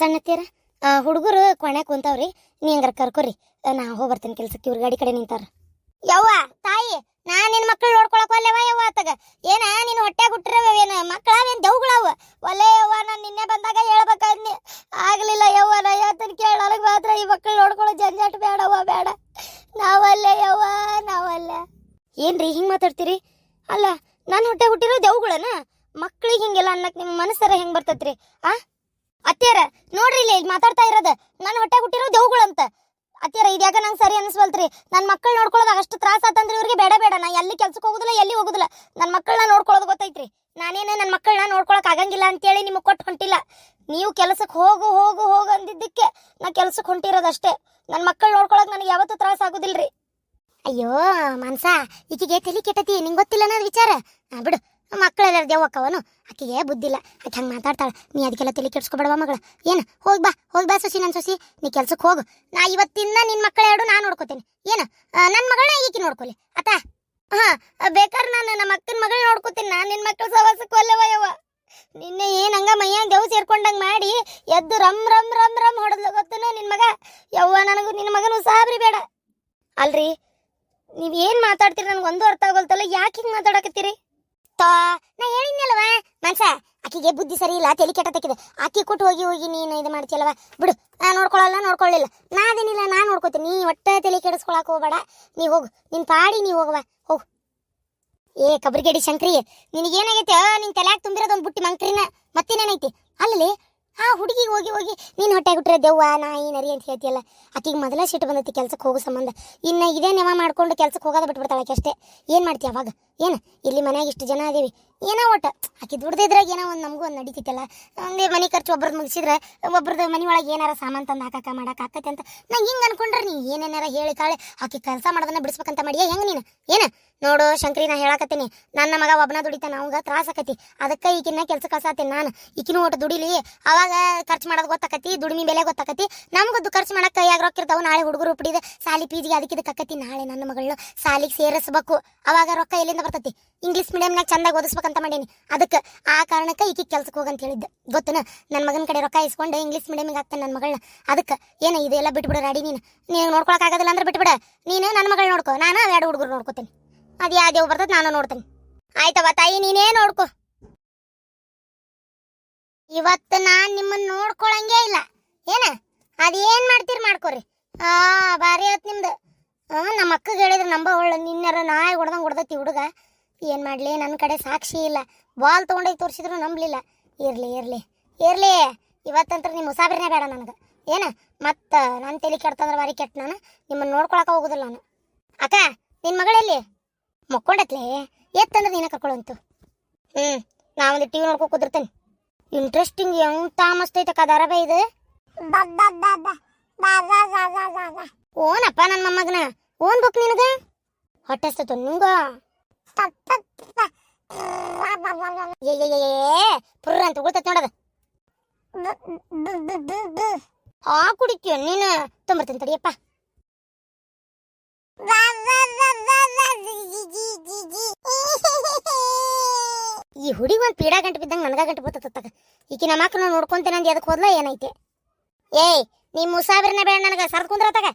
ಸಣ್ಣತ್ತೀರ ಹುಡುಗರು ಕೊನೆ ಕುಂತಾವ್ರಿ, ನೀ ಹಂಗಾರ ಕರ್ಕೋರಿ. ನಾ ಹೋಗಿ ಬರ್ತೀನಿ ಕೆಲ್ಸಕ್ಕೆ, ಇವ್ರ ಗಾಡಿ ಕಡೆ ನಿಂತಾರ. ಯವ್ವ, ತಾಯಿ, ನಾ ನಿನ್ನ ಮಕ್ಳು ನೋಡ್ಕೊಳಕ್ ಒಲ್ಲೆವ ಯವ್ವ ಆತಗ? ಏನ, ನೀನ್ ಹೊಟ್ಟೆ ಗುಟ್ಟಿರವೇನ ಮಕ್ಕಳವೇನ್ ದೌಗಳವ ಒಲ್ಲೆ ಯವ್ವ, ನಾನು ನಿನ್ನೆ ಬಂದಾಗ ಹೇಳ್ಬೇಕಂದ್ನಿ ಆಗ್ಲಿಲ್ಲ ಯವ್ವ, ನಾ ಯಾತನ್ ಕೇಳೋಳಗ್ ಮಾತ್ರ ಈ ಮಕ್ಳು ನೋಡ್ಕೊಳ್ಳೋ ಜಂಜಾಟ ಬೇಡವ್ವ ಬೇಡ ನಾವಲ್ಲೇ ಯವ್ವ, ನಾವಲ್ಲ. ಏನ್ರಿ, ಹಿಂಗ್ ಮಾತಾಡ್ತೀರಿ? ಅಲ್ಲ ನನ್ನ ಹೊಟ್ಟೆ ಹುಟ್ಟಿರೋ ದೆವ್ಗಳನ? ಮಕ್ಳಿಗೆ ಹಿಂಗೆಲ್ಲ ಅನ್ನಕ್ಕೆ ನಿಮ್ಮ ಮನಸ್ಸರ ಹೆಂಗ್ ಬರ್ತೈತ್ರಿ, ಆ? ಅತ್ಯಾರ ನೋಡ್ರಿ ಇಲ್ಲಿ ಮಾತಾಡ್ತಾ ಇರೋದು. ನನ್ನ ಹೊಟ್ಟೆ ಹುಟ್ಟಿರೋ ದೆವ್ಗಳಂತ ಅತ್ಯಾರ ಇದ್ಯಾಕ ನಂಗೆ ಸರಿ ಅನ್ಸ್ವಲ್ತ್ರಿ? ನನ್ನ ಮಕ್ಕಳು ನೋಡ್ಕೊಳ್ಳೋದು ಅಷ್ಟು ತ್ರಾಸ ಆತಂದ್ರೆ ಇವ್ರಿಗೆ ಬೇಡ ಬೇಡ. ನಾ ಎಲ್ಲಿ ಕೆಲ್ಸಕ್ಕೆ ಹೋಗುದಿಲ್ಲ, ಎಲ್ಲಿ ಹೋಗುದಿಲ್ಲ. ನನ್ನ ಮಕ್ಕಳನ್ನ ನೋಡ್ಕೊಳ್ಳೋದು ಗೊತ್ತೈತ್ರಿ. ನಾನೇನು ನನ್ನ ಮಕ್ಕಳನ್ನ ನೋಡ್ಕೊಳಕ್ ಆಗಂಗಿಲ್ಲ ಅಂತೇಳಿ ನಿಮಗೆ ಕೊಟ್ಟು ಹೊಂಟಿಲ್ಲ. ನೀವು ಕೆಲಸಕ್ಕೆ ಹೋಗು ಹೋಗು ಹೋಗು ಅಂದಿದ್ದಕ್ಕೆ ನಾ ಕೆಲ್ಸಕ್ಕೆ ಹೊಂಟಿರೋದಷ್ಟೇ. ನನ್ನ ಮಕ್ಕಳು ನೋಡ್ಕೊಳಕ್ ನನಗೆ ಯಾವತ್ತೂ ತ್ರಾಸ ಆಗುದಿಲ್ರಿ. ಅಯ್ಯೋ, ಮನ್ಸ, ಈಕಿಗೆ ತಲೆ ಕೆಟ್ಟತಿ, ನಿಂಗೆ ಗೊತ್ತಿಲ್ಲ ಅನ್ನೋದು ವಿಚಾರ. ಬಿಡು. ಮಕ್ಕಳೆಲ್ಲ ದೇವಕ್ಕವನು ಆಕಿಗೆ ಬುದ್ಧಿಲ್ಲ ಆಕೆ ಹಂಗೆ ಮಾತಾಡ್ತಾಳೆ. ನೀ ಅದಕ್ಕೆಲ್ಲ ತಲೆ ಕೆಡ್ಸ್ಕೊಬೇಡವ ಮಗಳ? ಏನು? ಹೋಗಿ ಬಾ. ಹೋಗಿ ಬಾ ಸೊಸಿ ನನ್ನ ಸೊಸಿ. ನೀ ಕೆಲ್ಸಕ್ಕೆ ಹೋಗು. ನಾ ಇವತ್ತಿಂದ ನಿನ್ನ ಮಕ್ಕಳ ಎರಡು ನಾ ನೋಡ್ಕೋತೀನಿ. ಏನು? ನನ್ನ ಮಗಳನ್ನ ಈಕೆ ನೋಡ್ಕೊಲಿ. ಆತ? ಹಾಂ ಬೇಕಾದ್ರೆ ನಾನು ನಮ್ಮ ಅಕ್ಕನ ಮಗಳು ನೋಡ್ಕೋತೀನಿ. ನಾನು ನಿನ್ನ ಮಕ್ಕಳ ಸವಾಸಕ್ಕೆ ಒಲ್ಲೆವ ಯವ್ವ. ನಿನ್ನೆ ಏನು ಹಂಗ ಮೈಯಾಗ ದೇವ್ ಸೇರ್ಕೊಂಡಂಗೆ ಮಾಡಿ ಎದ್ದು ರಮ್ ರಮ್ ರಮ್ ರಮ್ ಹೊಡೆದ್ಲು ಗೊತ್ತನ ನಿನ್ನ ಮಗ? ಯವ್ವ, ನನಗೂ ನಿನ್ನ ಮಗನು ಸಾಬ್ರಿ ಬೇಡ. ಅಲ್ರಿ ನೀವೇನು ಮಾತಾಡ್ತೀರಿ? ನನಗೆ ಒಂದು ಅರ್ಥ ಆಗೋಲ್ತಲ್ಲ. ಯಾಕೆ ಹಿಂಗೆ ಮಾತಾಡಕತ್ತೀರಿ? ತಾ ನಾ ಹೇಳಿನಲ್ವ ಮನ್ಸ ಆಕಿಗೆ ಬುದ್ಧಿ ಸರಿ ಇಲ್ಲ, ತಲೆ ಕೆಟ್ಟ ತೆಕ್ಕಿದೆ ಆಕಿ ಕೊಟ್ಟು ಹೋಗಿ ಹೋಗಿ ನೀನು ಇದು ಮಾಡ್ತೀಯಲ್ವ ಬಿಡು, ನಾ ನೋಡ್ಕೊಳ್ಳಲ್ಲ, ನೋಡ್ಕೊಳ್ಳಿಲ್ಲ. ನಾದೇನಿಲ್ಲ ನಾ ನೋಡ್ಕೋತೀನಿ. ನೀ ಒಟ್ಟ ತಲೆ ಕೆಡಿಸ್ಕೊಳಕ್ ಹೋಗ್ಬೇಡ. ನೀ ಹೋಗು, ನಿನ್ ಪಾಡಿ ನೀ ಹೋಗವ. ಹೋಗು. ಏ, ಕಬ್ರಿಗೇಡಿ ಶಂಕ್ರಿ ನಿನಗೇನಾಗೈತೆ? ನಿನ್ ತಲೆಯಾಗ ತುಂಬಿರೋದು ಒಂದು ಬುಟ್ಟಿ ಮಂಕ್ರಿನ ಮತ್ತೇನೇನೈತಿ ಅಲ್ಲಲ್ಲಿ ಆ ಹುಡುಗಿಗೆ ಹೋಗಿ ಹೋಗಿ, ನೀನು ಹೊಟ್ಟೆ ಗುಟ್ರೆ ದೆವ್ವ, ನಾಯಿ, ನರಿ ಅಂತ ಹೇಳ್ತಿಯಲ್ಲ, ಆಕಿಗೆ ಮೊದಲ ಸಿಟ್ಟು ಬಂದೈತಿ ಕೆಲ್ಸಕ್ಕೆ ಹೋಗೋ ಸಂಬಂಧ. ಇನ್ನು ಇದೇ ನೆವ ಮಾಡ್ಕೊಂಡು ಕೆಲ್ಸಕ್ಕೆ ಹೋಗೋದ ಬಿಟ್ಬಿಡ್ತಾಳೆ ಅಷ್ಟೇ. ಏನು ಮಾಡ್ತೀಯ ಅವಾಗ? ಏನು? ಇಲ್ಲಿ ಮನ್ಯಾಗ ಇಷ್ಟು ಜನ ಅದೀವಿ ಏನೋ ಒಟ್ಟು. ಆಕೆ ದುಡ್ದಿದ್ರಾಗ ಏನೋ ಒಂದು ನಮಗೂ ಒಂದು ನಡೀತಿತ್ತಲ್ಲ. ಒಂದೇ ಮನೆ ಖರ್ಚು ಒಬ್ರದ್ದು ಮುಗಿಸಿದ್ರೆ ಒಬ್ರದ್ದು ಮನೆ ಒಳಗೆ ಏನಾರ ಸಾಮಾನು ತಂದು ಹಾಕಾಕ ಮಾಡಕ್ಕೆ ಆಕತ್ತೆ ಅಂತ. ನಂಗೆ ಹಿಂಗೆ ಅನ್ಕೊಂಡ್ರೆ ನೀ ಏನೇನಾರ ಹೇಳಿ ತಾಳೆ ಆಕೆ ಕೆಲಸ ಮಾಡೋದನ್ನ ಬಿಡಿಸ್ಬೇಕಂತ ಮಾಡಿಯಾ? ಹೆಂಗೆ ನೀನು? ಏನು? ನೋಡು ಶಂಕರಿ, ನಾ ಹೇಳಕತ್ತೀನಿ. ನನ್ನ ಮಗ ಒಬ್ಬನ ದುಡಿತಾನೆ ಅವಂಗ ತ್ರಾಸ ಆಕತಿ. ಅದಕ್ಕೆ ಈಕಿನ್ನ ಕೆಲಸ ಕಳ್ಸಾತೀನಿ ನಾನು. ಈಕಿನೂ ಒಟ್ಟು ದುಡಿಲಿ. ಅವಾಗ ಖರ್ಚು ಮಾಡೋದು ಗೊತ್ತಾಕತಿ, ದುಡಿಮೆ ಬೆಲೆ ಗೊತ್ತಾಕತಿ. ನಮಗದು ಖರ್ಚು ಮಾಡಕ್ಕೆ ಕೈಯಾಗ ರೊಕ್ಕ ಇರ್ತಾವೆ ನಾಳೆ ಹುಡುಗರು ಹುಟ್ಟಿದ ಸಾಲಿ ಪೀಜಿಗೆ ಅದಕ್ಕೆ ಇದಕ್ಕೆ ಆಕತಿ, ನಾಳೆ ನನ್ನ ಮಗಳನ್ನ ಸಾಲಿಗೆ ಸೇರಿಸ್ಬೇಕು. ಅವಾಗ ರೊಕ್ಕ ಎಲ್ಲಿಂದ ಬರ್ತೈತಿ? ಇಂಗ್ಲೀಷ್ ಮೀಡಿಯಮ್ನಾಗ ಚಂದಾಗಿ ಓದಿಸ್ಬೇಕಂತ ಮಾಡೀನಿ. ಅದಕ್ಕೆ ಆ ಕಾರಣಕ್ಕೆ ಈಕಿ ಕೆಲ್ಸಕ್ಕೆ ಹೋಗಂತ ಹೇಳಿದ್ದೆ. ಗೊತ್ತನ? ನನ್ನ ಮಗನ ಕಡೆ ರೊಕ್ಕ ಇಸ್ಕೊಂಡು ಇಂಗ್ಲೀಷ್ ಮೀಡಿಯಮಿಗೆ ಹಾಕ್ತಾನೆ ನನ್ನ ಮಗಳನ್ನ ಅದಕ್ಕೆ ಏನ ಇದೆಲ್ಲ ಬಿಟ್ಬಿಡು ರೆಡಿ ನೀನು. ನೀನು ನೋಡ್ಕೊಳಕ್ ಆಗೋದಿಲ್ಲ ಅಂದ್ರೆ ಬಿಟ್ಬಿಡ. ನೀನು ನನ್ನ ಮಗಳು ನೋಡ್ಕೋ. ನಾನು ಎರಡು ಹುಡುಗರು ನೋಡ್ಕೋತೀನಿ. ಅದು ಯಾವ ಬರ್ತದೆ ನಾನು ನೋಡ್ತೀನಿ. ಆಯ್ತವ ತಾಯಿ, ನೀನೇ ನೋಡ್ಕೋ. ಇವತ್ತು ನಾನು ನಿಮ್ಮನ್ನು ನೋಡ್ಕೊಳಂಗೇ ಇಲ್ಲ. ಏನ? ಅದೇನ್ ಮಾಡ್ತೀರಿ ಮಾಡ್ಕೊರಿ. ಆ, ಭಾರಿ ಆಯ್ತು ನಿಮ್ದು. ನಮ್ಮ ಅಕ್ಕಗೆ ಹೇಳಿದ್ರೆ ನಂಬ ಒಳ್ಳೆ ನಿನ್ನೆರ ನಾಯಿ ಹೊಡ್ದಂಗೆ ಹೊಡ್ದತಿ ಹುಡುಗ. ಏನ್ ಮಾಡಲಿ? ನನ್ನ ಕಡೆ ಸಾಕ್ಷಿ ಇಲ್ಲ. ಬಾಲ್ ತೊಗೊಂಡೋಗಿ ತೋರಿಸಿದ್ರು ನಂಬಲಿಲ್ಲ. ಇರ್ಲಿ ಇರ್ಲಿ. ಇರ್ಲಿ. ಇವತ್ತಂತ್ರ ನಿಮ್ಮ ಮುಸಾಬಿರನೇ ಬೇಡ ನನಗೆ. ಏನು? ಮತ್ತೆ ನನ್ನ ತಲೆ ಕೆಡ್ತಂದ್ರೆ ಬಾರಿ ಕೆಟ್ಟ ನಾನು. ನಿಮ್ಮನ್ನು ನೋಡ್ಕೊಳಕ್ಕೆ ಹೋಗುದಿಲ್ಲ ನಾನು. ಅಕ್ಕ ನಿನ್ನ ಮಗಳಲ್ಲಿ ಮಕ್ಕೊಂಡತ್ಲೆ? ಎತ್ತಂದ್ರೆ ನೀನ ಕರ್ಕೊಳ್ಳಂತು ಹ್ಞೂ ನಾ ಒಂದು ಟಿವಿ ನೋಡ್ಕೊ ಕುದಿರ್ತೇನೆ. ಇಂಟ್ರೆಸ್ಟಿಂಗ್ ಎಂತ ಮಸ್ತ್ ಐತಕ್ಕ ಧಾರಾವಾಹಿ ಇದು. ಓನಪ್ಪ ನನ್ನ ಮೊಮ್ಮಗನ. ಓನ್ ಬುಕ್ ನಿನಗೆ? ಹೊಟ್ಟೆ ಹಸ್ತೈತು ನಿಂಗ. ಪುರ್ರ ಅಂತ ಉಳ್ತೈತ್ ನೋಡದ ಆ ಕುಡಿತೀಯ ನೀನು ತೊಂಬರ್ತೀನಿ ತಡಿಯಪ್ಪ ಈ ಹುಡಿ ಒಂದು ಪೀಡಾ ಗಂಟೆ ಬಿದ್ದಂಗೆ ನನಗ ಗಂಟೆ ಬರ್ತತತ್ತಾಗ ಈಕಿ ನಮ್ಮ ಮಕ್ಕಳು ನೋಡ್ಕೊಂತೇನೆ ಅಂದ್ ಅದಕ್ಕೆ ಹೋದ್ಲ ಏನೈತೆ ಏಯ್, ನೀ ಮುಸಾಬ್ರನ್ನ ಬೇಡ ನನಗೆ. ಸರ್ದ್ ಕುಂದ್ರತಾಗ.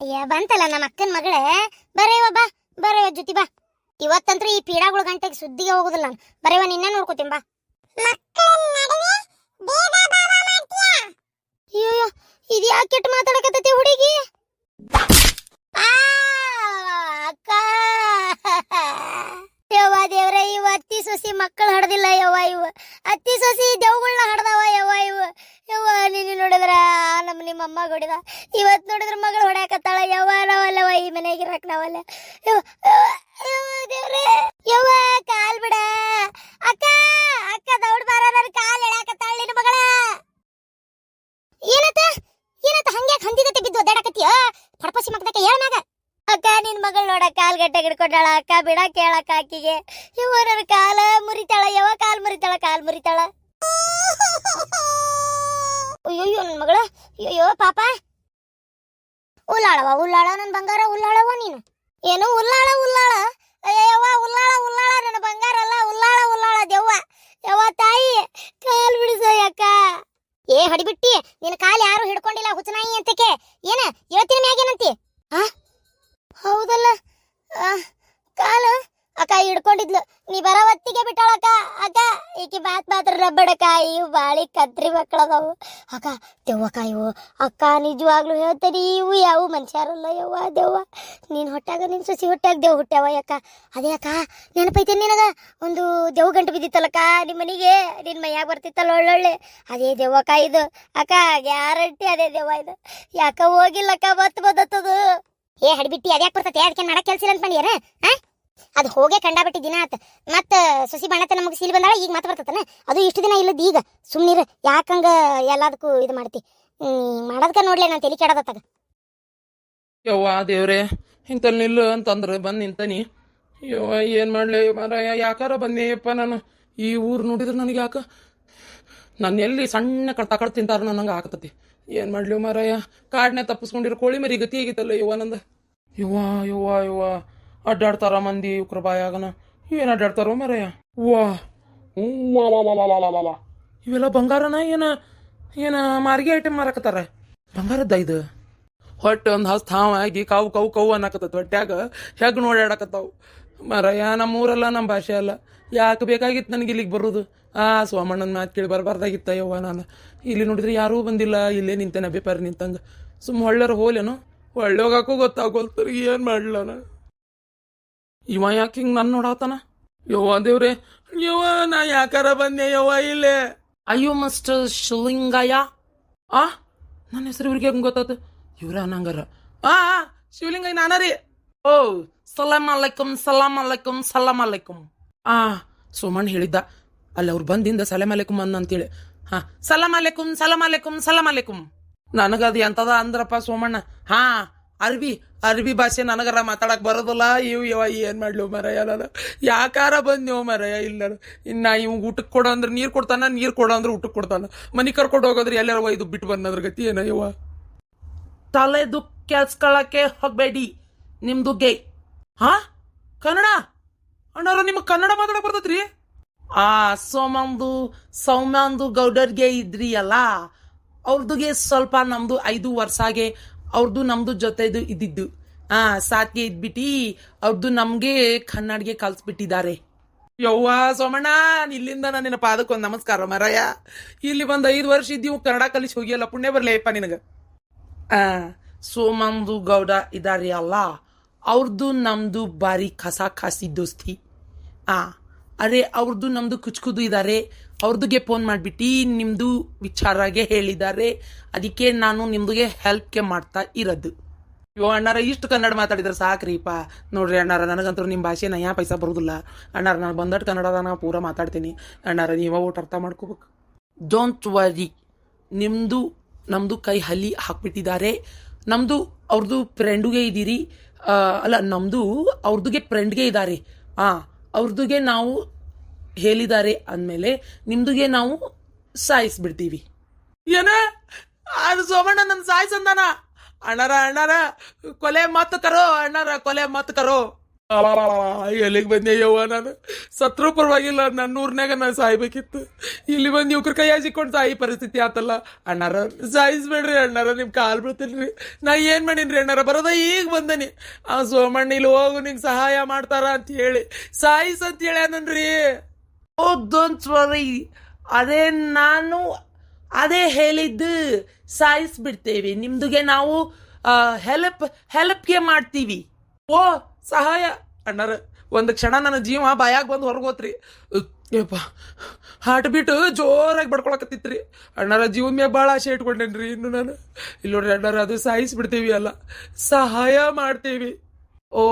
ಅಯ್ಯ, ಬಂತಲ್ಲ ನಮ್ಮ ಅಕ್ಕನ ಮಗಳೇ? ಬರೆಯವ ಬಾ ಬರೆಯವ ಜೊತೆ ಬಾ. ಇವತ್ತಂತ್ರ ಈ ಪೀಡಾಗಳ ಗಂಟೆಗೆ ಸುದ್ದಿಗೆ ಹೋಗುದಿಲ್ಲ ನಾನು. ಬರೆಯವ ನಿನ್ನ ನೋಡ್ಕೋತೀನಿ, ಬಾ. ಅಯ್ಯೋ ಕೆಟ್ಟ ಮಾತಾಡಕತ್ತೈತಿ ಹುಡುಗಿ? ಅಕ್ಕ. ಯವ್ವ ದೇವ್ರ ಇವ ಅತ್ತಿ ಸೊಸಿ ಮಕ್ಕಳು ಹಡ್ದಿಲ್ಲ ಯವ್ವ ಇವ. ಅತ್ತಿ ಸೊಸಿ ದೇವ್ಗಳನ್ನ ಹಡ್ದವ ಯವ್ವ ಇವ. ಯವ್ವ ನೀನು ನೋಡಿದ್ರ ನಮ್ಮ ನಿಮ್ಮ ಅಮ್ಮ ಹೊಡಿದ ಇವತ್ತು ನೋಡಿದ್ರ ಮಗಳು ಹೊಡ್ಯಾಕತ್ತಾಳ. ಯವ್ವ ನಾವಲ್ಲವ ಈ ಮನೆಗೆ ಇರಕ್ ನಾವಲ್ಲ ಯವ್ವ, ಕಾಲ್ಗಟ್ಟೆ ಹಿಡ್ಕೊಂಡಾಳ ಅಕ್ಕ ಬಿಡ ಕೇಳಕ್ಕ ಆಕಿಗೆ. ಇವ ಕಾಲ ಮುರಿತಾಳ ಯಾವ ಕಾಲ್ ಮುರಿತಾಳ ಕಾಲ್ ಮುರಿತಾಳ. ಅಯ್ಯೋ ನನ್ನ ಮಗಳ. ಅಯ್ಯೋ ಪಾಪ. ಉಲ್ಲಾಳವ ಉಲ್ಲಾಳ ನನ್ನ ಬಂಗಾರ ಉಲ್ಲಾಳವ ನೀನು. ಏನು, ಉಲ್ಲಾಳ ಉಲ್ಲಾಳ. ಅಯ್ಯವ್ವ ಉಲ್ಲಾಳ ಉಲ್ಲಾಳ, ನನ್ನ ಬಂಗಾರ ಅಲ್ಲ, ಉಲ್ಲಾಳ ಉಲ್ಲಾಳ ದೆವ್ವ. ಯವ್ವ ತಾಯಿ, ಕಾಲ್ ಬಿಡಿಸಯ್ಯಕ್ಕ ಏ, ಹಡಿಬಿಟ್ಟಿ, ನಿನ್ನ ಕಾಲು ಯಾರು ಹಿಡ್ಕೊಂಡಿಲ್ಲ ಹುಚ್ಚನಾಯಿ ಅಂತಕ್ಕೆ. ಏನ, ಇವತ್ತಿನ ಮ್ಯಾಗೇನಂತಿ ಹಾ ಹೌದಲ್ಲ. ಕಾಲ ಅಕ್ಕ ಹಿಡ್ಕೊಂಡಿದ್ಲು. ನೀ ಬರೋ ಹೊತ್ತಿಗೆ ಬಿಟ್ಟಾಳಕ್ಕ ಅಕ್ಕ. ಈಕಿ ಬಾತ್ ಮಾತ್ರ ರಬ್ಬಡಕ್ಕ ಇವು ಬಾಳಿ ಕತ್ರಿ ಮಕ್ಕಳದವು ಅಕ್ಕ ದೆವ್ವಕ್ಕ ಇವು. ಅಕ್ಕ, ನಿಜವಾಗ್ಲೂ ಹೇಳ್ತಾರೆ, ಇವು ಯಾವ ಮನುಷ್ಯರಲ್ಲ ಯವ್ವ, ದೆವ್ವ. ನೀನು ಹೊಟ್ಟಾಗ ನಿನ್ನ ಸಸಿ ಹೊಟ್ಟಾಗ ದೇವ್ ಹುಟ್ಟ್ಯಾವ ಅಕ್ಕ. ಅದೇ ಅಕ್ಕ, ನೆನಪೈತೆ ನಿನಗ? ಒಂದು ದೆವ್ ಗಂಟು ಬಿದ್ದಿತ್ತಲ್ಲಕ್ಕ ನಿಮ್ಮ ಮನೆಗೆ? ನಿನ್ನ ಮೈಯಾಗ ಬರ್ತಿತ್ತಲ್ಲ ಒಳ್ಳೊಳ್ಳೆ. ಅದೇ ದೆವ್ವಕ್ಕ ಇದು. ಅಕ್ಕ, ಗ್ಯಾರಂಟಿ ಅದೇ ದೆವ್ವ ಇದು. ಯಾಕ ಹೋಗಿಲ್ಲಕ್ಕ ಮತ್ತೆ ಬದತ್ತದು? ಏ, ಹಡಿಬಿಟ್ಟಿ, ಅದ್ಯಾಕ್ ಬರ್ತೈತೆ? ಅದಕ್ಕೆ ನಡ ಕೆಲ್ಸಿಲ್ಲ ಅಂತ ಮಾಡ್ಯಾರ ಅದು ಹೋಗೇ ಕಂಡಾಬಿಟ್ಟಿ ದಿನ ಆತ. ಮತ್ತ ಸಸಿ ಬಣ್ಣತ ನಮಗೆ ಸೀಲ್ ಬಂದಾಳ, ಈಗ ಮತ್ತೆ ಬರ್ತತನ? ಅದು ಇಷ್ಟು ದಿನ ಇಲ್ಲದ ಈಗ. ಸುಮ್ನಿರ ಯಾಕಂಗ ಎಲ್ಲದಕ್ಕೂ ಇದು ಮಾಡ್ತಿ? ಮಾಡೋದಕ್ಕ ನೋಡ್ಲಿ ನಾನು ತಲೆ ಕೆಡದತ್ತಾಗ ಯವ್ವ ದೇವ್ರೆ ಇಂತಲ್ಲಿ ನಿಲ್ಲು ಅಂತಂದ್ರೆ ಬಂದು ನಿಂತನಿ. ಯವ್ವ, ಏನು ಮಾಡಲಿ? ಮಾರಾಯ ಯಾಕಾರ ಬಂದೇಯಪ್ಪ ನಾನು? ಈ ಊರು ನೋಡಿದ್ರೆ ನನಗೆ ಯಾಕ? ನಾನು ಎಲ್ಲಿ ಸಣ್ಣ ಕಳ್ತ ಕಳ್ ತಿಂತಾರ ನನಗೆ ಆಗ್ತತಿ ಏನ್ ಮಾಡ್ಲಿ ಮಾರಾಯ? ಕಾಡ್ನ ತಪ್ಪಿಸ್ಕೊಂಡಿರೋ ಕೋಳಿ ಮರಿ ಗತಿ ಆಗಿತ್ತಲ್ಲ ಯುವ ನಂದ. ಯುವ ಯುವ ಯುವ ಅಡ್ಡಾಡ್ತಾರ ಮಂದಿ ಇವ್ರ ಬಾಯಾಗನ. ಏನ್ ಅಡ್ಡಾಡ್ತಾರೋ ಮಾರಾಯ? ವಾ ಇವೆಲ್ಲ ಬಂಗಾರನ ಏನ? ಏನ ಮಾರಿಗೆ ಐಟಮ್ ಮಾರಾಕತ್ತಾರ? ಬಂಗಾರದ್ದ ಇದು? ಹೊಟ್ಟೆ ಒಂದು ಹಸ್ತ ಆಗಿ ಕಾವು ಕಾವು ಕಾವು ಅನ್ನಕತ್ತೈತೆ ಹೊಟ್ಯಾಗ. ಹೆಗ್ ನೋಡಾಡಕತ್ತಾವು. ಮಾರಯ್ಯ ನಮ್ಮ ಊರಲ್ಲ ನಮ್ಮ ಭಾಷೆ ಅಲ್ಲ. ಯಾಕೆ ಬೇಕಾಗಿತ್ತು ನನಗೆ ಇಲ್ಲಿಗೆ ಬರೋದು? ಆ ಸೋಮಣ್ಣನ ಮಾತು ಕೇಳಿ ಬರಬಾರ್ದಾಗಿತ್ತ ಯವ್ವ ನಾನು. ಇಲ್ಲಿ ನೋಡಿದ್ರೆ ಯಾರೂ ಬಂದಿಲ್ಲ ಇಲ್ಲೇ ನಿಂತೇನೆ ಅಭಿಪ್ರಾಯ ನಿಂತಂಗ. ಸುಮ್ಮ ಹೊಳ್ಳರ ಹೋಲೇನು ಒಳ್ಳೆ ಹೋಗಾಕೂ ಗೊತ್ತಾಗೋಲ್ತರಿ ಏನು ಮಾಡ್ಲ ನಾನು ಇವ ಯಾಕೆ ಹಿಂಗೆ ನನ್ನ ನೋಡಾತನ? ಯವ್ವ ದೇವ್ರೆ ಯವ್ವ ನಾ ಯಾಕಾರ ಬಂದೆ ಯವ್ವ ಇಲ್ಲೇ? ಅಯ್ಯೋ ಮಿಸ್ಟರ್ ಶಿವಲಿಂಗಯ್ಯ? ಆ? ನನ್ನ ಹೆಸರು ಇವ್ರಿಗೆ ಹೆಂಗ್ ಗೊತ್ತಾತ? ಇವ್ರ ಅನ್ನಂಗಾರ ಆ ಆ, ಶಿವಲಿಂಗಯ್ಯ ನಾನ ರೀ. ಓ ಸಲಾಮ್ ಅಲೈಕುಮ್ ಸಲಾಮ್ ಅಲೈಕುಮ್ ಸಲಾಮ್ ಅಲೈಕುಮ್. ಆ ಸೋಮಣ್ಣ ಹೇಳಿದ್ದ. ಅಲ್ಲಿ ಅವ್ರು ಬಂದಿಂದ ಸಲಾಮ್ ಅಲೈಕುಮ್ ಅಂದ ಅಂತೇಳಿ. ಹಾ, ಸಲಾಮ್ ಅಲೇಕುಮ್ ಸಲಾಮ್ ಅಲೇಕುಮ್ ಸಲಾಮ್ ಅಲೈಕುಮ್ ನನಗದು ಎಂತದ ಅಂದ್ರಪ್ಪ ಸೋಮಣ್ಣ. ಹಾ, ಅರ್ಬಿ ಅರ್ಬಿ ಭಾಷೆ ನನಗರ ಮಾತಾಡಕ್ ಬರೋದಲ್ಲ. ಇವ್ ಇವ ಏನ್ ಮಾಡ್ಲಿ ಮರಯ್ಯ ಯಾಕಾರ ಬಂದ್ಯೋ ಮರಯ್ಯ ಇಲ್ಲ ಇನ್ನ ಇವ್ ಊಟಕ್ಕೆ ಕೊಡೋ ಅಂದ್ರೆ ನೀರ್ ಕೊಡ್ತಾನ, ನೀರ್ ಕೊಡೋ ಅಂದ್ರೆ ಊಟಕ್ಕೆ ಕೊಡ್ತಾನ. ಮನಿ ಕರ್ಕೊಂಡು ಹೋಗೋದ್ರೆ ಎಲ್ಲಾರ ಇದು ಬಿಟ್ಟು ಬಂದದ್ರ ಗತಿ ಏನ ಇವ ತಲೆದು ಕೆಲ್ಸ್ಕೊಳಕ್ಕೆ ಹೋಗ್ಬೇಡಿ, ನಿಮ್ದು ಗೇ. ಹಾ, ಕನ್ನಡ? ಅಣ್ಣಾರ, ನಿಮಗೆ ಕನ್ನಡ ಮಾತಾಡಕ್ ಬರ್ತೈತ್ರಿ? ಆ ಸೋಮಂದು, ಸೌಮ್ಯಾಂದು ಗೌಡರ್ಗೆ ಇದ್ರಿ ಅಲ್ಲ ಅವ್ರದ್ದುಗೆ ಸ್ವಲ್ಪ ನಮ್ದು ಐದು ವರ್ಷಾಗೆ ಅವ್ರದ್ದು ನಮ್ದು ಜೊತೆದು ಇದ್ದಿದ್ದು. ಆ, ಸಾತ್ಗೆ ಇದ್ಬಿಟ್ಟು ಅವ್ರದ್ದು ನಮ್ಗೆ ಕನ್ನಡಿಗೆ ಕಲ್ಸ್ಬಿಟ್ಟಿದ್ದಾರೆ ಯವ್ವ ಸೋಮಣ್ಣ, ಇಲ್ಲಿಂದ ನನ್ನ ಪಾದಕ್ಕೊಂದು ನಮಸ್ಕಾರ ಮರಯ್ಯ ಇಲ್ಲಿ ಒಂದು ಐದು ವರ್ಷ ಇದ್ದೀವಿ, ಕನ್ನಡ ಕಲಿಸಿ ಹೋಗಿಯಲ್ಲ, ಪುಣ್ಯ ಬರ್ಲೇಪ್ಪ ನಿನಗೆ. ಆ, ಸೋಮಂದು ಗೌಡ ಇದಾರೆ ಅಲ್ಲ ಅವ್ರದ್ದು ನಮ್ದು ಬಾರಿ ಕಸ ಖಾಸಿ ದೋಸ್ತಿ. ಆ ಅರೆ ಅವ್ರದ್ದು ನಮ್ದು ಕುಚ್ಕುದು ಇದ್ದಾರೆ ಅವ್ರದ್ದುಗೆ ಫೋನ್ ಮಾಡಿಬಿಟ್ಟು ನಿಮ್ಮದು ವಿಚಾರಾಗೆ ಹೇಳಿದ್ದಾರೆ ಅದಕ್ಕೆ ನಾನು ನಿಮ್ದುಗೆ ಹೆಲ್ಪ್ಗೆ ಮಾಡ್ತಾ ಇರೋದು. ಯೋ, ಅಣ್ಣಾರ ಇಷ್ಟು ಕನ್ನಡ ಮಾತಾಡಿದ್ರೆ ಸಾಕ್ರಿಪ್ಪ. ನೋಡ್ರಿ ಅಣ್ಣಾರ, ನನಗಂತೂ ನಿಮ್ಮ ಭಾಷೆ ನಯಾ ಪೈಸಾ ಬರೋದಿಲ್ಲ. ಅಣ್ಣಾರ, ನಾನು ಬಂದಟ್ಟು ಕನ್ನಡದ ನಾನು ಪೂರ ಮಾತಾಡ್ತೀನಿ. ಅಣ್ಣಾರ, ನೀವು ಒಟ್ಟು ಅರ್ಥ ಮಾಡ್ಕೋಬೇಕು. ಡೋಂಟ್ ವರಿ ನಿಮ್ಮದು ನಮ್ಮದು ಕೈ ಹಲ್ಲಿ ಹಾಕ್ಬಿಟ್ಟಿದ್ದಾರೆ ನಮ್ಮದು ಅವ್ರದ್ದು ಫ್ರೆಂಡುಗೆ ಇದ್ದೀರಿ ಅಲ್ಲ ನಮ್ಮದು ಅವ್ರದ್ದುಗೆ ಫ್ರೆಂಡ್ಗೆ ಇದ್ದಾರೆ ಹಾಂ ಅವ್ರದ್ದುಗೆ ನಾವು ಹೇಳಿದ್ದಾರೆ ಅಂದಮೇಲೆ ನಿಮ್ದುಗೆ ನಾವು ಸಾಯಿಸ್ಬಿಡ್ತೀವಿ. ಏನ? ಅದು ಸೋಮಣ್ಣ ನನ್ನ ಸಾಯಿಸಂದಾನ. ಅಣ್ಣರ ಅಣ್ಣರ, ಕೊಲೆ ಮತ್ತು ಕರೋ, ಅಣ್ಣರ ಕೊಲೆ ಮತ್ತು ಕರೋ. ಎಲ್ಲಿಗೆ ಬಂದೆ ಯವ್ವ ನಾನು? ಸತ್ರು ಪರವಾಗಿಲ್ಲ ನನ್ನ ಊರ್ನಾಗ ನಾನು ಸಾಯ್ಬೇಕಿತ್ತು. ಇಲ್ಲಿ ಬಂದು ಇವ್ರ ಕೈ ಹಾಸಿಕೊಂಡು ಸಾಯಿ ಪರಿಸ್ಥಿತಿ ಆತಲ್ಲ. ಅಣ್ಣಾರ ಸಾಯಿಸ್ಬೇಡ್ರಿ, ಅಣ್ಣಾರ ನಿಮ್ ಕಾಲ್ ಬೀಳ್ತೀನಿ ನಾ ಏನ್ ಮಾಡೀನ್ರಿ ಅಣ್ಣಾರ, ಬರೋದ ಈಗ ಬಂದನಿ. ಆ ಸೋಮಣ್ಣ ಇಲ್ಲಿ ಹೋಗು, ನಿಂಗೆ ಸಹಾಯ ಮಾಡ್ತಾರ ಅಂತ ಹೇಳಿ. ಸಾಯಿಸ್ ಅಂತ ಹೇಳ್ಯಾನನ್ರಿ ಓ ಡೋಂಟ್ ವರಿ ಅದೇ ನಾನು ಅದೇ ಹೇಳಿದ್ದು ಸಾಯಿಸ್ಬಿಡ್ತೇವೆ. ನಿಮ್ದುಗೆ ನಾವು ಹೆಲ್ಪ್ ಹೆಲ್ಪ್ಗೆ ಮಾಡ್ತೀವಿ. ಓ ಸಹಾಯ ಅಣ್ಣಾರ, ಒಂದು ಕ್ಷಣ ನನ್ನ ಜೀವ ಬಾಯಾಗ ಬಂದು ಹೊರಗೋತ್ರಿ. ಯಪ್ಪ ಹಾರ್ಟ್ ಬೀಟ್ ಜೋರಾಗಿ ಬಡ್ಕೊಳಕತ್ತಿತ್ರಿ. ಅಣ್ಣರ ಜೀವನ ಮೇಲೆ ಭಾಳ ಆಸೆ ಇಟ್ಕೊಂಡೇನ್ರಿ ಇನ್ನು ನಾನು. ಇಲ್ಲಿ ನೋಡ್ರಿ ಅಣ್ಣಾರ, ಅದು ಸಾಯಿಸ್ಬಿಡ್ತೀವಿ ಅಲ್ಲ. ಸಹಾಯ ಮಾಡ್ತೀವಿ. ಓ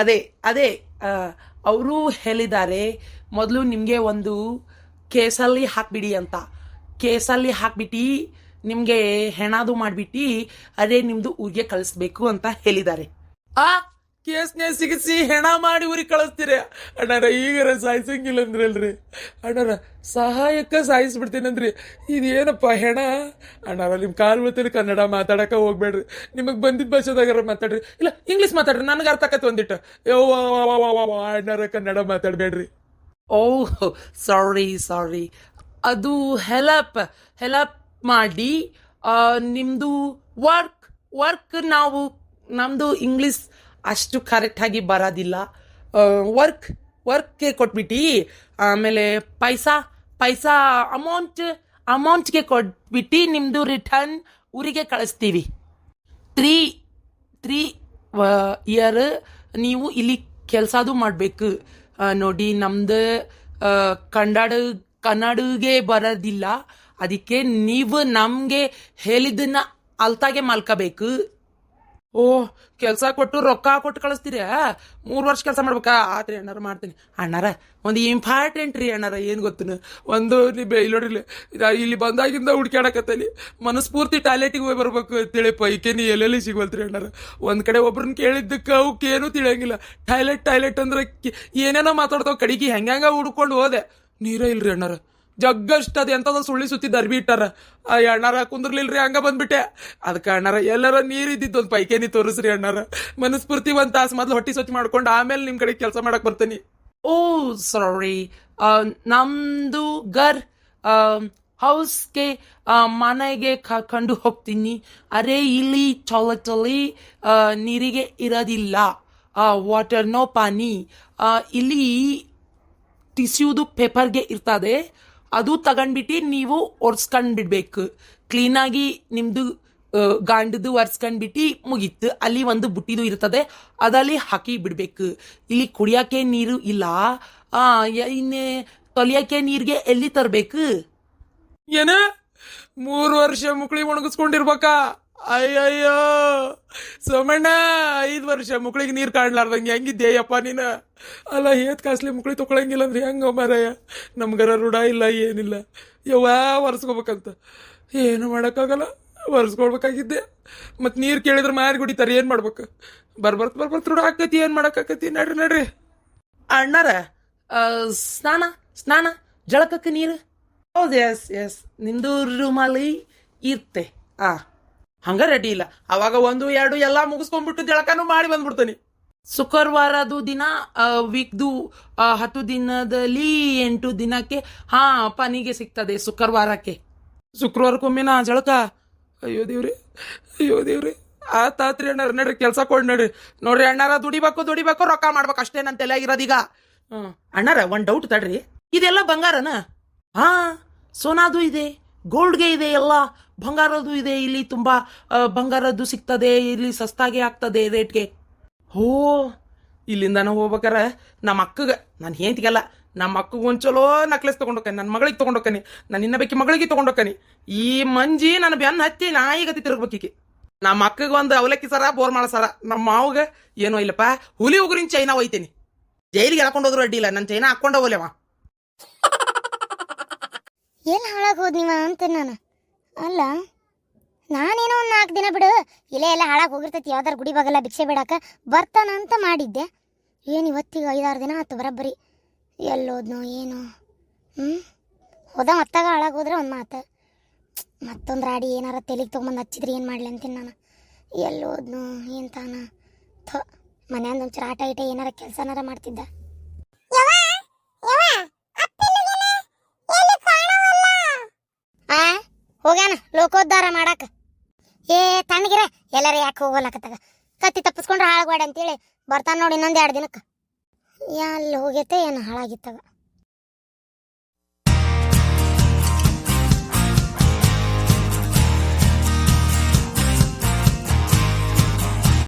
ಅದೇ ಅದೇ ಅವರು ಹೇಳಿದ್ದಾರೆ, ಮೊದಲು ನಿಮಗೆ ಒಂದು ಕೇಸಲ್ಲಿ ಹಾಕ್ಬಿಡಿ ಅಂತ. ಕೇಸಲ್ಲಿ ಹಾಕ್ಬಿಟ್ಟು ನಿಮಗೆ ಹೆಣದು ಮಾಡಿಬಿಟ್ಟು ಅದೇ ನಿಮ್ಮದು ಊರಿಗೆ ಕಳಿಸ್ಬೇಕು ಅಂತ ಹೇಳಿದ್ದಾರೆ. ಆ ಕೇಸ್ನೇ ಸಿಗಿಸಿ ಹೆಣ ಮಾಡಿ ಊರಿಗೆ ಕಳಿಸ್ತೀರಿ. ಅಣ್ಣಾರ, ಈಗಾರ ಸಾಯಿಸಂಗಿಲ್ಲ ಅಂದ್ರಲ್ರಿ. ಅಣ್ಣಾರ, ಸಹಾಯಕ್ಕೆ ಸಾಯಿಸ್ಬಿಡ್ತೀನಂದ್ರಿ. ಇದೇನಪ್ಪ ಹೆಣ? ಅಣ್ಣಾರ ನಿಮ್ಮ ಕಾಲ್ ಬೀಳ್ತೀನಿ ಕನ್ನಡ ಮಾತಾಡಕ ಹೋಗ್ಬೇಡ್ರಿ. ನಿಮಗೆ ಬಂದಿದ್ದ ಭಾಷೆದಾಗಾರ ಮಾತಾಡ್ರಿ. ಇಲ್ಲ ಇಂಗ್ಲೀಷ್ ಮಾತಾಡ್ರಿ, ನನಗೆ ಅರ್ಥ ಆಕತ್ ಒಂದಿಟ್ಟು. ಅಣ್ಣಾರ, ಕನ್ನಡ ಮಾತಾಡಬೇಡ್ರಿ. ಓ ಸಾರಿ ಸಾರಿ ಅದು ಹೆಲಪ್ ಹೆಲಪ್ ಮಾಡಿ ನಿಮ್ಮದು ವರ್ಕ್ ವರ್ಕ್ ನಾವು ನಮ್ಮದು ಇಂಗ್ಲೀಷ್ ಅಷ್ಟು ಕರೆಕ್ಟಾಗಿ ಬರೋದಿಲ್ಲ. ವರ್ಕ್ ವರ್ಕ್ಗೆ ಕೊಟ್ಬಿಟ್ಟು, ಆಮೇಲೆ ಪೈಸಾ ಪೈಸಾ ಅಮೌಂಟ್ ಅಮೌಂಟ್ಗೆ ಕೊಟ್ಬಿಟ್ಟು ನಿಮ್ಮದು ರಿಟರ್ನ್ ಊರಿಗೆ ಕಳಿಸ್ತೀವಿ. ತ್ರೀ ತ್ರೀ ಇಯರ್ ನೀವು ಇಲ್ಲಿ ಕೆಲಸದು ಮಾಡಬೇಕು. ನೋಡಿ ನಮ್ಮದು ಕನ್ನಡ, ಕನ್ನಡಗೆ ಬರೋದಿಲ್ಲ. ಅದಕ್ಕೆ ನೀವು ನಮಗೆ ಹೇಳಿದ್ದನ್ನ ಅಲ್ತಾಗೆ ಮಲ್ಕೋಬೇಕು. ಓ, ಕೆಲಸ ಕೊಟ್ಟು ರೊಕ್ಕ ಕೊಟ್ಟು ಕಳಿಸ್ತೀರ ಮೂರು ವರ್ಷ ಕೆಲಸ ಮಾಡ್ಬೇಕಾ? ಆತ್ರಿ ಅಣ್ಣಾರ ಮಾಡ್ತೀನಿ. ಅಣ್ಣಾರ, ಒಂದು ಇಂಪಾರ್ಟೆಂಟ್ ರೀ ಅಣ್ಣಾರ, ಏನು ಗೊತ್ತನ? ಒಂದು ನೀ ಬೆ- ಇಲ್ಲಿ ನೋಡ್ರಿ, ಇಲ್ಲಿ ಬಂದಾಗಿಂದ ಹುಡ್ಕ್ಯಾಡಕತ್ತಲ್ಲಿ ಮನಸ್ಫೂರ್ತಿ ಟಾಯ್ಲೆಟಿಗೆ ಹೋಗಿ ಬರ್ಬೇಕು ಪೈಕೆ ನೀ ಎಲ್ಲೆಲ್ಲಿ ಸಿಗೋಲ್ತ್ರಿ ಅಣ್ಣಾರ? ಒಂದು ಕಡೆ ಒಬ್ರನ್ನ ಕೇಳಿದ್ದಕ್ಕೆ ಅವಕ್ಕೆ ಏನೂ ತಿಳಿಯಂಗಿಲ್ಲ. ಟಾಯ್ಲೆಟ್ ಟಾಯ್ಲೆಟ್ ಅಂದ್ರೆ ಏನೇನೋ ಮಾತಾಡ್ತಾವ, ಕಡಿಗೆ ಹೆಂಗ ಹುಡ್ಕೊಂಡು ಹೋದೆ. ನೀರೇ ಇಲ್ರಿ ಅಣ್ಣಾರ. ಜಗ್ಗಷ್ಟ ಅದು ಎಂತದ ಸುಳ್ಳಿ ಸುತ್ತಿದ್ದ ಅರ್ಬಿ ಇಟ್ಟಾರ ಆ ಕುಂದ್ರಲಿಲ್ರಿ, ಹಂಗ ಬಂದ್ಬಿಟ್ಟೆ. ಅದಕ್ಕೆ ಅಣ್ಣಾರ, ಎಲ್ಲರ ನೀರ್ ಇದ್ದಿದ್ದು ಒಂದು ಪೈಕೇನಿ ತೋರಿಸ್ರಿ ಅಣ್ಣಾರ. ಮನಸ್ಫೂರ್ತಿ ಒಂದು ತಾಸು ಮೊದ್ಲು ಹೊಟ್ಟಿ ಸ್ವಚ್ಛ ಮಾಡ್ಕೊಂಡು ಆಮೇಲೆ ನಿಮ್ಮ ಕಡೆ ಕೆಲಸ ಮಾಡಕ್ ಬರ್ತೀನಿ. ಓ ಸಾರಿ ನಮ್ದು ಗರ್ ಹೌಸ್ಗೆ ಮನೆಗೆ ಕಂಡು ಹೋಗ್ತೀನಿ. ಅರೆ ಇಲ್ಲಿ ಚೊಲಚಲಿ ನೀರಿಗೆ ಇರೋದಿಲ್ಲ. ವಾಟರ್ ನೋ ಪಾನಿ. ಇಲ್ಲಿ ಟಿಸ್ಯೂದು ಪೇಪರ್ಗೆ ಇರ್ತದೆ. ಅದು ತಗೊಂಡ್ಬಿಟ್ಟು ನೀವು ಒರೆಸ್ಕೊಂಡು ಬಿಡ್ಬೇಕು ಕ್ಲೀನಾಗಿ ನಿಮ್ಮದು ಗಾಂಡದು ಒರೆಸ್ಕೊಂಡ್ಬಿಟ್ಟು ಮುಗೀತು. ಅಲ್ಲಿ ಒಂದು ಬುಟ್ಟಿದು ಇರ್ತದೆ, ಅದಲ್ಲಿ ಹಾಕಿ ಬಿಡಬೇಕು. ಇಲ್ಲಿ ಕುಡಿಯೋಕ್ಕೆ ನೀರು ಇಲ್ಲ. ಇನ್ನೇ ತೊಲಿಯೋಕ್ಕೆ ನೀರಿಗೆ ಎಲ್ಲಿ ತರಬೇಕು? ಏನ? ಮೂರು ವರ್ಷ ಮುಕ್ಳಿ ಒಣಗಿಸ್ಕೊಂಡಿರ್ಬೇಕಾ? ಅಯ್ಯಯ್ಯೋ, ಸೋಮಣ್ಣ, ಐದು ವರ್ಷ ಮುಕ್ಳಿಗೆ ನೀರು ಕಾಣ್ಲಾರ್ದಂಗೆ ಹೆಂಗಿದ್ದೇಯಪ್ಪ ನೀನು? ಅಲ್ಲ, ಏತ್ ಕಾಸ್ಲಿ ಮುಕ್ಳಿ ತಗೊಳಂಗಿಲ್ಲ ಅಂದ್ರೆ ಹೆಂಗ ಮಾರಾಯ? ನಮ್ಗರ ರೂಢ ಇಲ್ಲ, ಏನಿಲ್ಲ. ಯವ್ವ, ಒರೆಸ್ಕೋಬೇಕಂತ. ಏನು ಮಾಡೋಕ್ಕಾಗಲ್ಲ, ಒರೆಸ್ಕೊಳ್ಬೇಕಾಗಿದ್ದೆ. ಮತ್ತು ನೀರು ಕೇಳಿದ್ರೆ ಮಾರಿ ಕುಡಿತಾರೆ ಏನು ಮಾಡ್ಬೇಕು? ಬರ್ಬರ್ತ್ ಬರ್ಬರ್ತ್ ರೂಢ ಆಕತಿ, ಏನು ಮಾಡೋಕ್ಕಾಕತಿ? ನಡ್ರಿ ನಡ್ರಿ. ಅಣ್ಣಾರ ಸ್ನಾನ ಸ್ನಾನ, ಜಳಕಕ್ಕೆ ನೀರು? ಹೌದು ಎಸ್ ಎಸ್ ನಿಂದು ಮಾಲಿ ಇರ್ತೆ. ಆ. ಹಂಗ ರೆಡಿ ಇಲ್ಲ. ಅವಾಗ ಒಂದು ಎರಡು ಎಲ್ಲ ಮುಗಿಸ್ಕೊಂಡ್ಬಿಟ್ಟು ಜಳಕನು ಮಾಡಿ ಬಂದ್ಬಿಡ್ತಾನೆ. ಶುಕ್ರವಾರದು ದಿನ ವೀಕ್ದು ಹತ್ತು ದಿನದಲ್ಲಿ ಎಂಟು ದಿನಕ್ಕೆ ಹಾ ಪನಿಗೆ ಸಿಗ್ತದೆ ಶುಕ್ರವಾರಕ್ಕೆ. ಶುಕ್ರವಾರಕ್ಕೊಮ್ಮೆನಾ ಜಳಕ. ಅಯ್ಯೋ ದೇವ್ರಿ ಅಯ್ಯೋ ದೇವ್ರಿ. ಆತಾತ್ರಿ ಅಣ್ಣಾರ ನಡ್ರಿ ಕೆಲಸ ಕೊಡ್ ನಡ್ರಿ. ನೋಡ್ರಿ ಅಣ್ಣಾರ ದುಡಿಬೇಕು ದುಡಿಬೇಕು ರೊಕ್ಕ ಮಾಡ್ಬೇಕು ಅಷ್ಟೇ ನನ್ನ ತಲೆ ಇರೋದೀಗ ಹ್ಞೂ ಅಣ್ಣಾರ ಒಂದು ಡೌಟ್ ತಡ್ರಿ. ಇದೆಲ್ಲ ಬಂಗಾರನ? ಹಾ ಸೋನಾದು ಇದೆ. ಗೋಲ್ಡ್ಗೆ ಇದೆ ಎಲ್ಲ ಬಂಗಾರದ್ದು ಇದೆ, ಇಲ್ಲಿ ತುಂಬ ಬಂಗಾರದ್ದು ಸಿಗ್ತದೆ, ಇಲ್ಲಿ ಸಸ್ತಾಗೆ ಆಗ್ತದೆ ರೇಟ್ಗೆ. ಹೋ ಇಲ್ಲಿಂದ ನಾವು ಹೋಗ್ಬೇಕಾರೆ ನಮ್ಮ ಅಕ್ಕಗೆ ನಾನು ಹೇಳ್ತಿಗಲ್ಲ ನಮ್ಮ ಅಕ್ಕಗೆ ಒಂದು ಚಲೋ ನಕ್ಲೆಸ್ ತೊಗೊಂಡೋಕನಿ ನನ್ನ ಮಗಳಿಗೆ ತೊಗೊಂಡೋಕನಿ ನಾನು ಇನ್ನ ಬೇಕಿ ಮಗಳಿಗೆ ತೊಗೊಂಡೋಕನಿ ಈ ಮಂಜಿ ನನ್ನ ಬೆನ್ನ ಹತ್ತಿ ನಾಯಿಗತಿ ತಿರುಗ್ಬೇಕಿಗೆ. ನಮ್ಮ ಅಕ್ಕಗೆ ಒಂದು ಅವಲಕ್ಕಿ ಸರ, ಬೋರ್ ಮಾಡ ಸರ, ನಮ್ಮ ಮಾವಗೆ ಏನೋ ಇಲ್ಲಪ್ಪ, ಹುಲಿ ಉಗುರಿನ ಚೈನಾ ಒಯ್ತೀನಿ. ಜೈಲಿಗೆ ಹಾಕೊಂಡು ಹೋದ್ರು ಅಡ್ಡಿ ಇಲ್ಲ ನನ್ನ ಚೈನಾ ಹಾಕೊಂಡೋಗಲೇವಾ ಹೋಗ್ಲೇವ ಹಾಳಾಗಿ ಹೋದ್ ನೀವ ಅಂತ ನಾನು. ಅಲ್ಲ, ನಾನೇನೋ ಒಂದು ನಾಲ್ಕು ದಿನ ಬಿಡು ಇಲ್ಲೇ ಎಲ್ಲ ಹಾಳಾಗಿ ಹೋಗಿರ್ತೈತಿ, ಯಾವ್ದಾರು ಗುಡಿ ಬಾಗಲ್ಲ ಭಿಕ್ಷೆ ಬಿಡಾಕ ಬರ್ತಾನ ಅಂತ ಮಾಡಿದ್ದೆ. ಏನು ಇವತ್ತಿಗೆ ಐದಾರು ದಿನ ಆಯ್ತು ಬರಬ್ಬರಿ. ಎಲ್ಲೋದ್ನೋ ಏನೋ. ಹ್ಞೂ ಹೋದ ಮತ್ತಾಗ ಹಾಳಾಗಿ ಹೋದ್ರೆ ಒಂದು ಮಾತು. ಮತ್ತೊಂದು ರಾಡಿ ಏನಾರ ತೆಲಿಗೆ ತೊಗೊಂಬಂದು ಹಚ್ಚಿದ್ರೆ ಏನು ಮಾಡಲಿ ಅಂತೀನಿ ನಾನು. ಎಲ್ಲೋದ್ನೋ ಏನು ತಾನ. ಥೋ ಮನ್ಯಾಂದ ಒಂಚೂರು ಆಟ ಐಟ ಏನಾರ ಕೆಲಸನಾರ ಮಾಡ್ತಿದ್ದ. ಹೋಗ್ಯಾನ, ಲೋಕೋದ್ಧಾರ ಮಾಡಾಕ. ಏ, ತಣ್ಣಗಿರ, ಎಲ್ಲರ ಯಾಕೆ ಹೋಗಲಕತ್ತಾಗ ಕತ್ತಿ ತಪ್ಪಿಸ್ಕೊಂಡ್ರೆ ಹಾಳಾಗ್ಬೇಡ ಅಂತೇಳಿ ಬರ್ತಾನೆ ನೋಡಿ ಇನ್ನೊಂದು ಎರಡು ದಿನಕ್ಕೆ. ಎಲ್ಲಿ ಹೋಗೈತೆ ಏನು ಹಾಳಾಗಿತ್ತಾಗ